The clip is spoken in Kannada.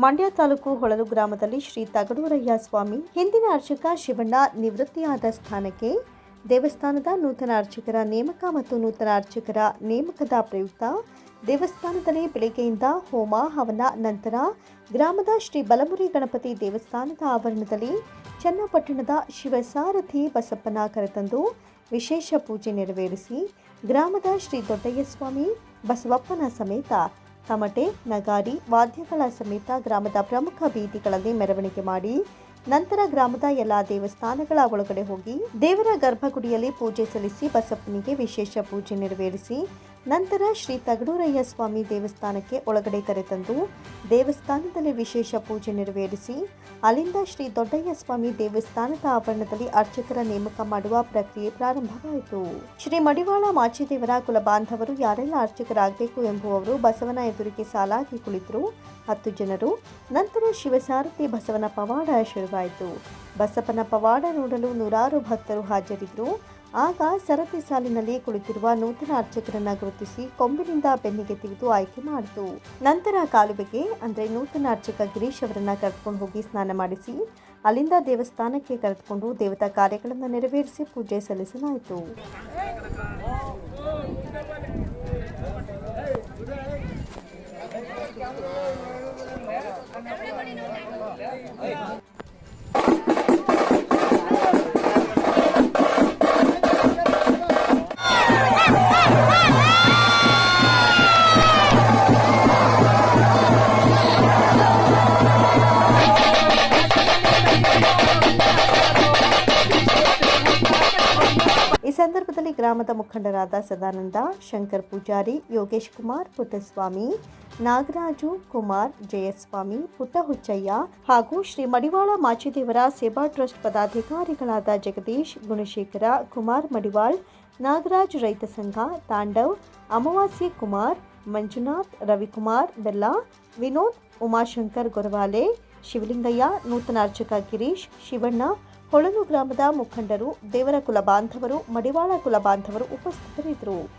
ಮಂಡ್ಯ ತಾಲೂಕು ಹೊಳಲು ಗ್ರಾಮದಲ್ಲಿ ಶ್ರೀ ತಗಡೂರಯ್ಯ ಸ್ವಾಮಿ, ಹಿಂದಿನ ಅರ್ಚಕ ಶಿವಣ್ಣ ನಿವೃತ್ತಿಯಾದ ಸ್ಥಾನಕ್ಕೆ ದೇವಸ್ಥಾನದ ನೂತನ ಅರ್ಚಕರ ನೇಮಕ ಮತ್ತು ನೂತನ ಅರ್ಚಕರ ನೇಮಕದ ಪ್ರಯುಕ್ತ ದೇವಸ್ಥಾನದಲ್ಲಿ ಬೆಳಗ್ಗೆಯಿಂದ ಹೋಮ ಹವನ ನಂತರ ಗ್ರಾಮದ ಶ್ರೀ ಬಲಮುರಿ ಗಣಪತಿ ದೇವಸ್ಥಾನದ ಆವರಣದಲ್ಲಿ ಚನ್ನಪಟ್ಟಣದ ಶಿವಸಾರಥಿ ಬಸಪ್ಪನ ಕರೆತಂದು ವಿಶೇಷ ಪೂಜೆ ನೆರವೇರಿಸಿ ಗ್ರಾಮದ ಶ್ರೀ ದೊಡ್ಡಯ್ಯ ಸ್ವಾಮಿ ಬಸವಪ್ಪನ ಸಮೇತ ತಮಟೆ, ನಗಾರಿ, ವಾದ್ಯಗಳ ಸಮೇತ ಗ್ರಾಮದ ಪ್ರಮುಖ ಬೀದಿಗಳಲ್ಲಿ ಮೆರವಣಿಗೆ ಮಾಡಿ, ನಂತರ ಗ್ರಾಮದ ಎಲ್ಲ ದೇವಸ್ಥಾನಗಳ ಒಳಗಡೆ ಹೋಗಿ ದೇವರ ಗರ್ಭಗುಡಿಯಲ್ಲಿ ಪೂಜೆ ಸಲ್ಲಿಸಿ ಬಸಪ್ಪನಿಗೆ ವಿಶೇಷ ಪೂಜೆ ನೆರವೇರಿಸಿ ನಂತರ ಶ್ರೀ ತಗಡೂರಯ್ಯ ಸ್ವಾಮಿ ದೇವಸ್ಥಾನಕ್ಕೆ ಒಳಗಡೆ ಕರೆತಂದು ದೇವಸ್ಥಾನದಲ್ಲಿ ವಿಶೇಷ ಪೂಜೆ ನೆರವೇರಿಸಿ, ಅಲ್ಲಿಂದ ಶ್ರೀ ದೊಡ್ಡಯ್ಯ ಸ್ವಾಮಿ ದೇವಸ್ಥಾನದ ಆವರಣದಲ್ಲಿ ಅರ್ಚಕರ ನೇಮಕ ಮಾಡುವ ಪ್ರಕ್ರಿಯೆ ಪ್ರಾರಂಭವಾಯಿತು. ಶ್ರೀ ಮಡಿವಾಳ ಮಾಚಿದೇವರ ಕುಲಬಾಂಧವರು ಯಾರೆಲ್ಲ ಅರ್ಚಕರಾಗಬೇಕು ಎಂಬುವವರು ಬಸವನ ಎದುರಿಗೆ ಸಾಲಾಗಿ ಕುಳಿತರು. ಹತ್ತು ಜನರು. ನಂತರ ಶಿವಸಾರಥಿ ಬಸವನ ಪವಾಡ ಶುರುವಾಯಿತು. ಬಸಪ್ಪನ ಪವಾಡ ನೋಡಲು ನೂರಾರು ಭಕ್ತರು ಹಾಜರಿದ್ದರು. ಆಗ ಸರತಿ ಸಾಲಿನಲ್ಲಿ ಕುಳಿತಿರುವ ನೂತನ ಅರ್ಚಕರನ್ನ ಗುರುತಿಸಿ ಕೊಂಬಿನಿಂದ ಬೆನ್ನಿಗೆ ತೆಗೆದು ಆಯ್ಕೆ ಮಾಡಿತು ನಂತರ ಕಾಲುವೆಗೆ ಅಂದರೆ ನೂತನ ಅರ್ಚಕ ಗಿರೀಶ್ ಅವರನ್ನ ಕರೆದುಕೊಂಡು ಹೋಗಿ ಸ್ನಾನ ಮಾಡಿಸಿ ಅಲ್ಲಿಂದ ದೇವಸ್ಥಾನಕ್ಕೆ ಕರೆದುಕೊಂಡು ದೇವತಾ ಕಾರ್ಯಗಳನ್ನು ನೆರವೇರಿಸಿ ಪೂಜೆ ಸಲ್ಲಿಸಲಾಯಿತು ಗ್ರಾಮದ ಮುಖಂಡರಾದ ಸದಾನಂದ, ಶಂಕರ್ ಪೂಜಾರಿ, ಯೋಗೇಶ್ ಕುಮಾರ್, ಪುಟ್ಟಸ್ವಾಮಿ, ನಾಗರಾಜು ಕುಮಾರ್, ಜಯಸ್ವಾಮಿ, ಪುಟ್ಟಹುಚ್ಚಯ್ಯ ಹಾಗೂ ಶ್ರೀ ಮಡಿವಾಳ ಮಾಚಿದೇವರ ಸೇವಾ ಟ್ರಸ್ಟ್ ಪದಾಧಿಕಾರಿಗಳಾದ ಜಗದೀಶ್, ಗುಣಶೇಖರ, ಕುಮಾರ್ ಮಡಿವಾಳ್, ನಾಗರಾಜ್ ರೈತ ಸಂಘ, ತಾಂಡವ್, ಅಮಾವಾಸ್ಯ ಕುಮಾರ್, ಮಂಜುನಾಥ್, ರವಿಕುಮಾರ್, ಬೆಲ್ಲ, ವಿನೋದ್, ಉಮಾಶಂಕರ್ ಗೊರವಾಲೆ, ಶಿವಲಿಂಗಯ್ಯ ನೂತನ ಅರ್ಚಕ ಗಿರೀಶ್, ಶಿವಣ್ಣ ಹೊಳಲು ಗ್ರಾಮದ ಮುಖಂಡರು ದೇವರ ಕುಲ ಬಾಂಧವರು ಮಡಿವಾಳ ಕುಲ ಬಾಂಧವರು ಉಪಸ್ಥಿತರಿದ್ದರು.